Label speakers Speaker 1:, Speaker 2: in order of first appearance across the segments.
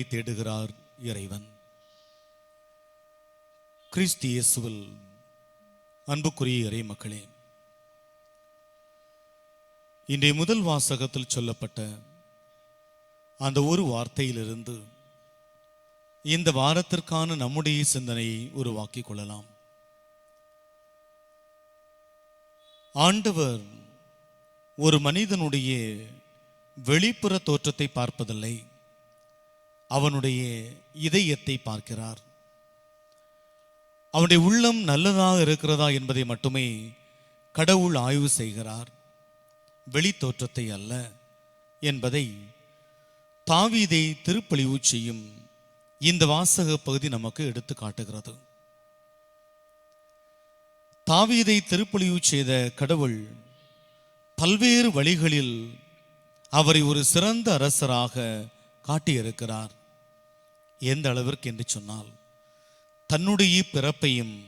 Speaker 1: தேடுகிறார் இறைவன். கிறிஸ்து இயேசுவில் அன்புக்குரிய இறை மக்களே இன்றைய முதல் வாசகத்தில் சொல்லப்பட்ட அந்த ஒரு வார்த்தையிலிருந்து இந்த வாரத்திற்கான நம்முடைய சிந்தனையை உருவாக்கிக் கொள்ளலாம். ஆண்டவர் ஒரு மனிதனுடைய வெளிப்புற தோற்றத்தை பார்ப்பதில்லை. அவனுடைய இதயத்தை பார்க்கிறார். அவனுடைய உள்ளம் நல்லதாக இருக்கிறதா என்பதை மட்டுமே கடவுள் ஆய்வு செய்கிறார். வெளி தோற்றத்தை அல்ல என்பதை தாவீதை திருப்பலிவு செய்யும் இந்த வாசக பகுதி நமக்கு எடுத்து காட்டுகிறது. தாவீதை திருப்பலிவு செய்த கடவுள் பல்வேறு வழிகளில் அவரை ஒரு சிறந்த அரசராக காட்டியிருக்கிறார். எந்த அளவிற்கு என்று சொன்னால் தன்னுடைய பிறப்பையும்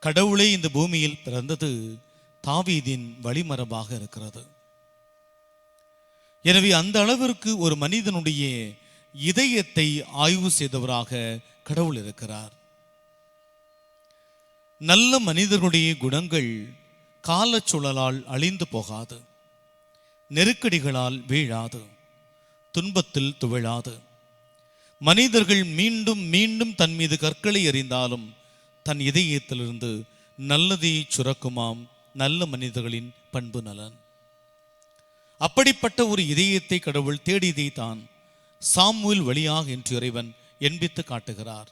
Speaker 1: கடவுளே இந்த பூமியில் பிறந்தது தாவீதின் வழிமரபாக இருக்கிறது. எனவே அந்த அளவிற்கு ஒரு மனிதனுடைய இதயத்தை ஆய்வு செய்தவராக கடவுள் இருக்கிறார். நல்ல மனிதர்களுடைய குணங்கள் காலச்சூழலால் அழிந்து போகாது. நெருக்கடிகளால் வீழாது. துன்பத்தில் துவிழாது. மனிதர்கள் மீண்டும் மீண்டும் தன் மீது கற்களை எறிந்தாலும் தன் இதயத்திலிருந்து நல்லதை சுரக்குமாம் நல்ல மனிதர்களின் பண்பு நலன். அப்படிப்பட்ட ஒரு இதயத்தை கடவுள் தேடியதை தான் சாமுவில் வழியாக என்று இறைவன் என்பித்து காட்டுகிறார்.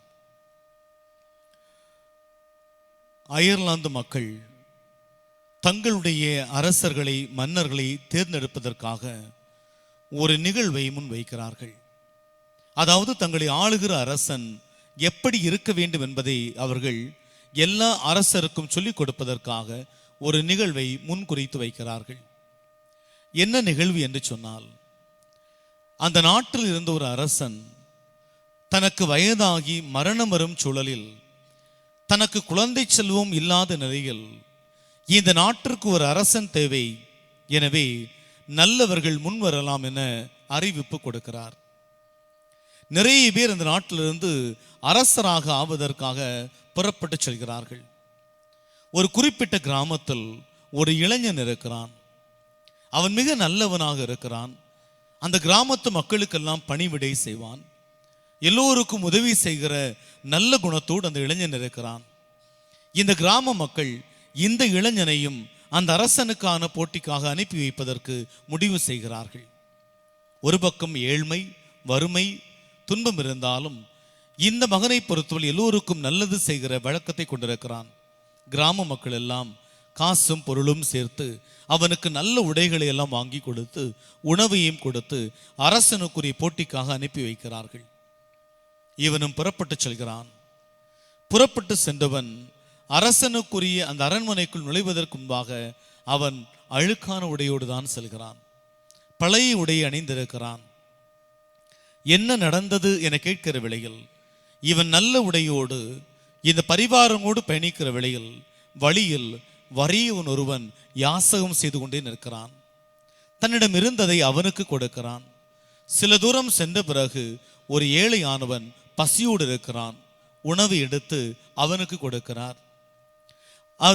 Speaker 1: அயர்லாந்து மக்கள் தங்களுடைய அரசர்களை மன்னர்களை தேர்ந்தெடுப்பதற்காக ஒரு நிகழ்வை முன்வைக்கிறார்கள். அதாவது தங்களை ஆளுகிற அரசன் எப்படி இருக்க வேண்டும் என்பதை அவர்கள் எல்லா அரசருக்கும் சொல்லிக் கொடுப்பதற்காக ஒரு நிகழ்வை முன்குறித்து வைக்கிறார்கள். என்ன நிகழ்வு என்று சொன்னால் அந்த நாட்டில் இருந்த ஒரு அரசன் தனக்கு வயதாகி மரணம் வரும் சூழலில் தனக்கு குழந்தை செல்வம் இல்லாத நிலையில் இந்த நாட்டிற்கு ஒரு அரசன் தேவை. எனவே நல்லவர்கள் முன் வரலாம் என அறிவிப்பு கொடுக்கிறார். நிறைய பேர் இந்த நாட்டிலிருந்து அரசராக ஆவதற்காக புறப்பட்டு செல்கிறார்கள். ஒரு குறிப்பிட்ட கிராமத்தில் ஒரு இளைஞன் இருக்கிறான். அவன் மிக நல்லவனாக இருக்கிறான். அந்த கிராமத்து மக்களுக்கெல்லாம் பணிவிடை செய்வான். எல்லோருக்கும் உதவி செய்கிற நல்ல குணத்தோடு அந்த இளைஞன் இருக்கிறான். இந்த கிராம மக்கள் இந்த இளைஞனையும் அந்த அரசனுக்கான போட்டிக்காக அனுப்பி வைப்பதற்கு முடிவு செய்கிறார்கள். ஒரு பக்கம் ஏழ்மை வறுமை துன்பம் இருந்தாலும் இந்த மகனை பொறுத்தவரை எல்லோருக்கும் நல்லது செய்கிற வழக்கத்தை கொண்டிருக்கிறான். கிராம மக்கள் எல்லாம் காசும் பொருளும் சேர்த்து அவனுக்கு நல்ல உடைகளை எல்லாம் வாங்கி கொடுத்து உணவையும் கொடுத்து அரசனுக்குரிய போட்டிக்காக அனுப்பி வைக்கிறார்கள். இவனும் புறப்பட்டு செல்கிறான். புறப்பட்டு சென்றவன் அரசனுக்குரிய அந்த அரண்மனைக்குள் நுழைவதற்கு முன்பாக அவன் அழுக்கான உடையோடு தான் செல்கிறான். பழைய உடையை அணிந்திருக்கிறான். என்ன நடந்தது என கேட்கிற வேளையில் இவன் நல்ல உடையோடு இந்த பரிவாரமோடு பயணிக்கிற வேளையில் வழியில் வறியவன் ஒருவன் யாசகம் செய்து கொண்டே நிற்கிறான். தன்னிடம் இருந்ததை அவனுக்கு கொடுக்கிறான். சில தூரம் சென்ற பிறகு ஒரு ஏழையானவன் பசியோடு இருக்கிறான். உணவு எடுத்து அவனுக்கு கொடுக்கிறார்.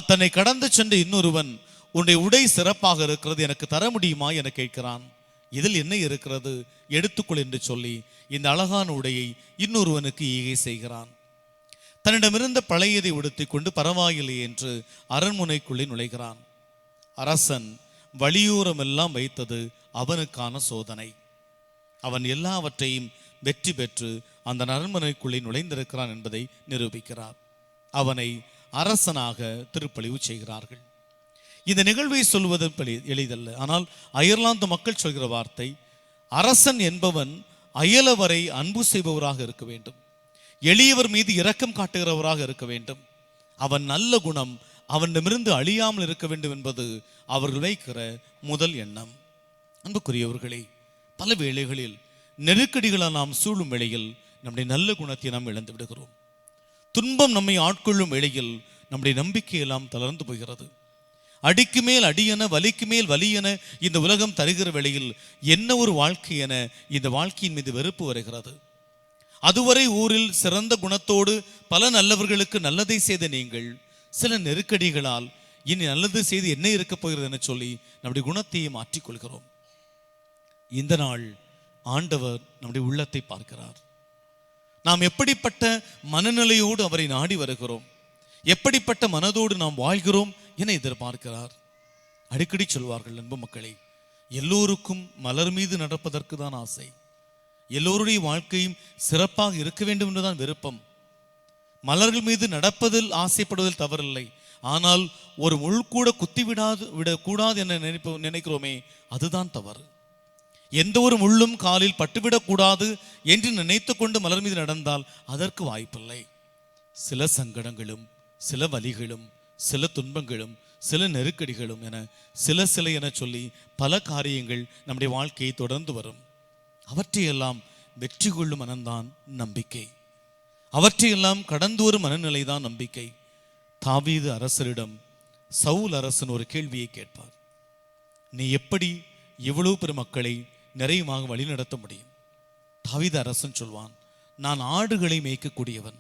Speaker 1: தன்னை கடந்து சென்ற இன்னொருவன் உன்னுடைய உடை சிறப்பாக இருக்கிறது எனக்கு தர முடியுமா? என கேட்கிறான். இதில் என்ன இருக்கிறது? எடுத்துக்கொள் என்று சொல்லி இந்த அழகான உடையை இன்னொருவனுக்கு ஈகை செய்கிறான். தன்னிடமிருந்த பழையதை உடுத்திக் கொண்டு பரவாயில்லை என்று அரண்மனைக்குள்ளே நுழைகிறான். அரசன் வழியோரமெல்லாம் வைத்தது அவனுக்கான சோதனை. அவன் எல்லாவற்றையும் வெற்றி பெற்று அந்த அரண்மனைக்குள்ளே நுழைந்திருக்கிறான் என்பதை நிரூபிக்கிறார். அவனை அரசனாக திருப்பளிவு செய்கிறார்கள். இந்த நிகழ்வை சொல்வது எளிதல்ல. ஆனால் அயர்லாந்து மக்கள் சொல்கிற வார்த்தை அரசன் என்பவன் அயலவரை அன்பு செய்பவராக இருக்க வேண்டும். எளியவர் மீது இரக்கம் காட்டுகிறவராக இருக்க வேண்டும். அவன் நல்ல குணம் அவனிடமிருந்து அழியாமல் இருக்க வேண்டும் என்பது அவர்கள் வைக்கிற முதல் எண்ணம். அன்புக்குரியவர்களே பல வேளைகளில் நெருக்கடிகளால் நாம் சூழும் வேளையில் நம்முடைய நல்ல குணத்தை நாம் இழந்து விடுகிறோம். துன்பம் நம்மை ஆட்கொள்ளும் வேளையில் நம்முடைய நம்பிக்கையெல்லாம் தளர்ந்து போகிறது. அடிக்கு மேல் அடியென வலிக்கு மேல் வலியென இந்த உலகம் தருகிற வேளையில் என்ன ஒரு வாழ்க்கை என இந்த வாழ்க்கையின் மீது வெறுப்பு வருகிறது? அதுவரை ஊரில் சிறந்த குணத்தோடு பல நல்லவர்களுக்கு நல்லதை செய்த நீங்கள் சில நெருக்கடிகளால் இனி நல்லது செய்து என்ன இருக்க போகிறது என சொல்லி நம்முடைய குணத்தையே மாற்றிக்கொள்கிறோம். இந்த நாள் ஆண்டவர் நம்முடைய உள்ளத்தை பார்க்கிறார். நாம் எப்படிப்பட்ட மனநிலையோடு அவரை நாடி வருகிறோம்? எப்படிப்பட்ட மனதோடு நாம் வாழ்கிறோம்? என எதிர்பார்க்கிறார்? அடிக்கடி சொல்வார்கள் அன்பு மக்களை எல்லோருக்கும் மலர் மீது நடப்பதற்கு தான் ஆசை. எல்லோருடைய வாழ்க்கையும் சிறப்பாக இருக்க வேண்டும் என்றுதான் விருப்பம். மலர்கள் மீது நடப்பதில் ஆசைப்படுவதில் தவறில்லை. ஆனால் ஒரு முள் கூட குத்தி விடாது விடக்கூடாது என நினைப்ப நினைக்கிறோமே அதுதான் தவறு. எந்த ஒரு முள்ளும் காலில் பட்டுவிடக்கூடாது என்று நினைத்து கொண்டு மலர் மீது நடந்தால் அதற்கு வாய்ப்பில்லை. சில சங்கடங்களும் சில வலிகளும் சில துன்பங்களும் சில நெருக்கடிகளும் என சில சில என சொல்லி பல காரியங்கள் நம்முடைய வாழ்க்கையை தொடர்ந்து வரும். அவற்றையெல்லாம் வெற்றி கொள்ளும் மனம்தான் நம்பிக்கை. அவற்றையெல்லாம் கடந்து மனநிலை தான் நம்பிக்கை. தாவீது அரசரிடம் சவுல் அரசன் ஒரு கேள்வியை கேட்பார். நீ எப்படி இவ்வளவு பெரும் மக்களை நிறையமாக வழிநடத்த முடியும்? தாவீது அரசன் சொல்வான் நான் ஆடுகளை மேய்க்கக்கூடியவன்.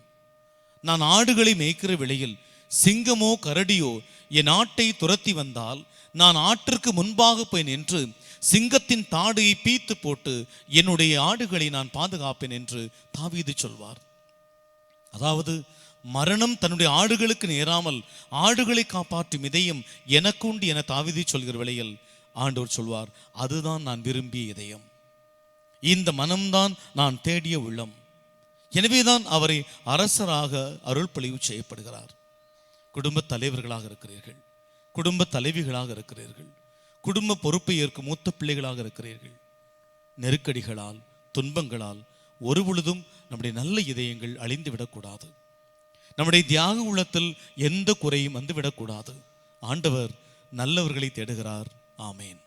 Speaker 1: நான் ஆடுகளை மேய்க்கிற விலையில் சிங்கமோ கரடியோ என் ஆட்டை துரத்தி வந்தால் நான் ஆற்றிற்கு முன்பாக போய் நின்று சிங்கத்தின் தாடையை பீத்து போட்டு என்னுடைய ஆடுகளை நான் பாதுகாப்பேன் என்று தாவீது சொல்வார். அதாவது மரணம் தன்னுடைய ஆடுகளுக்கு நேராமல் ஆடுகளை காப்பாற்றும் இதயம் எனக்குண்டு என தாவிதி சொல்கிற வேளையில் ஆண்டவர் சொல்வார் அதுதான் நான் விரும்பிய இதயம். இந்த மனம்தான் நான் தேடிய உள்ளம். எனவேதான் அவரை அரசராக அருள்பொழிவு செய்யப்படுகிறார். குடும்ப தலைவர்களாக இருக்கிறீர்கள். குடும்ப தலைவிகளாக இருக்கிறீர்கள். குடும்ப பொறுப்பை ஏற்கும் மூத்த பிள்ளைகளாக இருக்கிறீர்கள். நெருக்கடிகளால் துன்பங்களால் ஒரு பொழுதும் நம்முடைய நல்ல இதயங்கள் அழிந்து விடக்கூடாது. நம்முடைய தியாக உள்ளத்தில் எந்த குறையும் வந்துவிடக்கூடாது. ஆண்டவர் நல்லவர்களை தேடுகிறார். ஆமேன்.